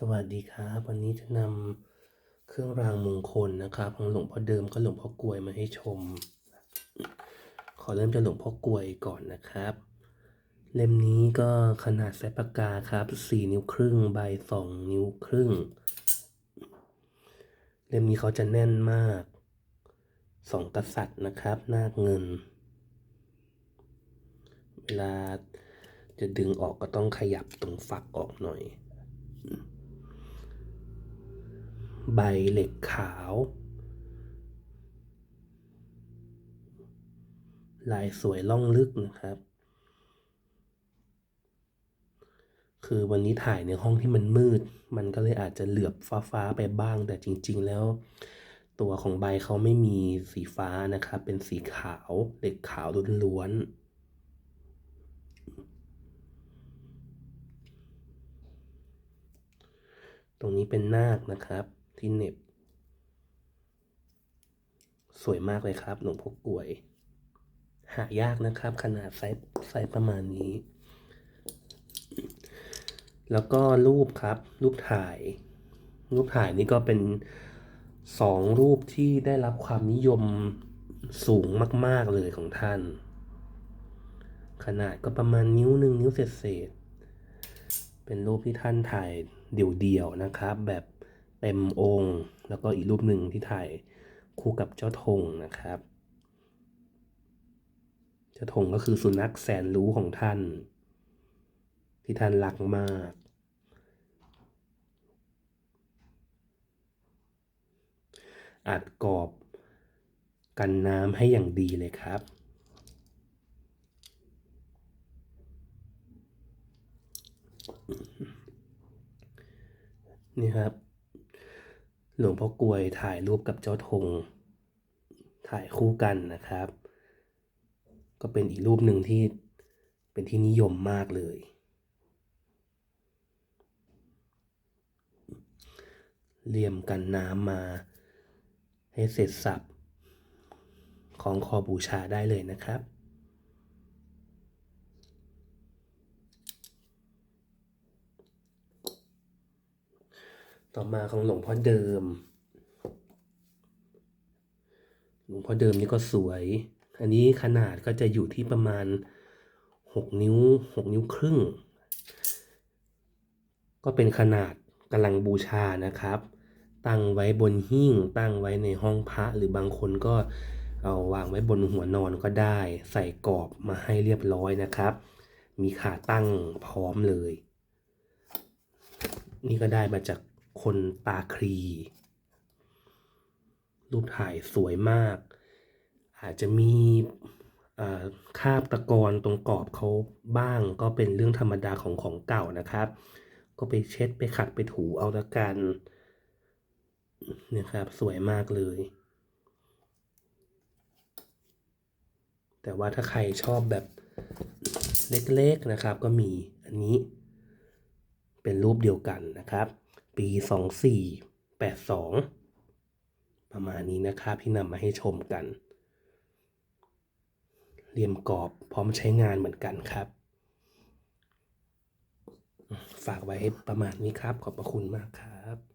สวัสดีครับ วันนี้จะนำเครื่องรางมงคลนะครับของหลวงพ่อเดิมก็หลวงพ่อกลวยมาให้ชม ขอเริ่มจากหลวงพ่อกลวยก่อนนะครับ เล่มนี้ก็ขนาดไซส์ปากกาครับ4นิ้วครึ่งใบ2นิ้วครึ่ง เล่มนี้เขาจะแน่นมากสองกษัตริย์นะครับนาคเงิน เวลาจะดึงออกก็ต้องขยับตรงฝักออกหน่อย ใบเหล็กขาว ลายสวยล่องลึกนะครับ คือวันนี้ถ่ายในห้องที่มันมืด มันก็เลยอาจจะเหลือบฟ้าๆไปบ้าง แต่จริง ๆ แล้ว ตัวของใบเขาไม่มีสีฟ้านะครับ เป็นสีขาวเหล็กขาวล้วนๆตรงนี้เป็นนาคนะครับ ที่เน็บ สวยมากเลยครับหลวงพ่อกลวย หายากนะครับ ขนาดไซส์ไซส์ประมาณนี้ แล้วก็รูปครับ รูปถ่าย รูปถ่ายนี่ก็เป็นสองรูปที่ได้รับความนิยมสูงมาก ๆ เลยของท่าน ขนาดก็ประมาณนิ้วหนึ่งนิ้วเศษๆเป็นรูปที่ท่านถ่ายเดี่ยวๆนะครับ แบบ เต็มองค์ แล้วก็อีกรูปหนึ่งที่ถ่ายคู่กับเจ้าธงนะครับ เจ้าธงก็คือสุนัขแสนรู้ของท่าน ที่ท่านรักมาก อัดกรอบกันน้ำให้อย่างดีเลยครับนี่ครับ หลวงพ่อกลวยถ่ายรูปกับเจ้าธงถ่ายคู่กันนะครับ ก็เป็นอีกรูปหนึ่งที่เป็นที่นิยมมากเลย เลี่ยมกันน้ำมาให้เสร็จสับของคอบูชาได้เลยนะครับ ต่อมาของหลวงพ่อเดิม หลวงพ่อเดิมนี่ก็สวย อันนี้ขนาดก็จะอยู่ที่ประมาณหกนิ้วหกนิ้วครึ่ง ก็เป็นขนาดกำลังบูชานะครับ ตั้งไว้บนหิ้ง ตั้งไว้ในห้องพระหรือบางคนก็เอาวางไว้บนหัวนอนก็ได้ ใส่กรอบมาให้เรียบร้อยนะครับ มีขาตั้งพร้อมเลย นี่ก็ได้มาจาก คนตาครี รูปถ่ายสวยมาก อาจจะมีคาบตะกอนตรงกรอบเขาบ้างก็เป็นเรื่องธรรมดาของของเก่านะครับ ก็ไปเช็ดไปขัดไปถูเอาละกันนะครับ สวยมากเลย แต่ว่าถ้าใครชอบแบบเล็กๆนะครับ ก็มีอันนี้เป็นรูปเดียวกันนะครับ ปี 2482 ประมาณนี้นะครับที่นำมาให้ชมกัน เรียมกรอบพร้อมใช้งานเหมือนกันครับ ฝากไว้ประมาณนี้ครับ ขอบพระคุณมากครับ